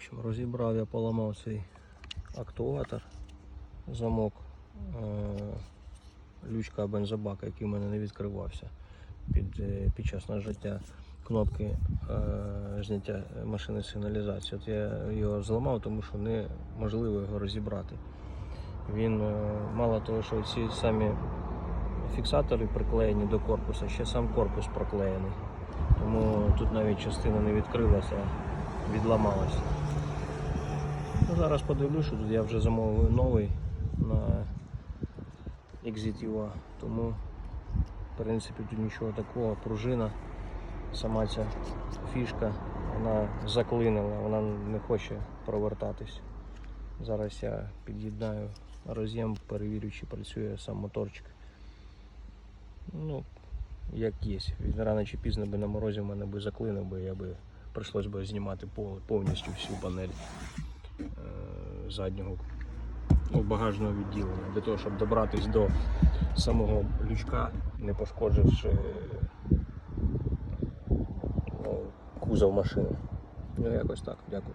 общем, розібрав я поламав цей актуатор, замок е- лючка бензобака, який в мене не відкривався під, е, під час нажаття кнопки е- зняття машини сигналізації. От я його зламав, тому що неможливо його розібрати. Він мало того, що ці самі фіксатори приклеєні до корпуса, ще сам корпус проклеєний. Тому тут навіть частина не відкрилася, відламалася. Зараз подивлюся, що тут я вже замовив новий на XZUA, тому в принципі тут нічого такого. Пружина, сама ця фішка, вона заклинила, вона не хоче провертатись. Зараз я під'єднаю роз'єм, перевірю, чи працює сам моторчик. Ну, як є. Він рано чи пізно би на морозі в мене би заклинив би, я би прийшлось би знімати повністю всю панель заднього ну, багажного відділення для того, щоб добратись до самого лючка, не пошкодживши ну, кузов машини. Ну, якось так, дякую.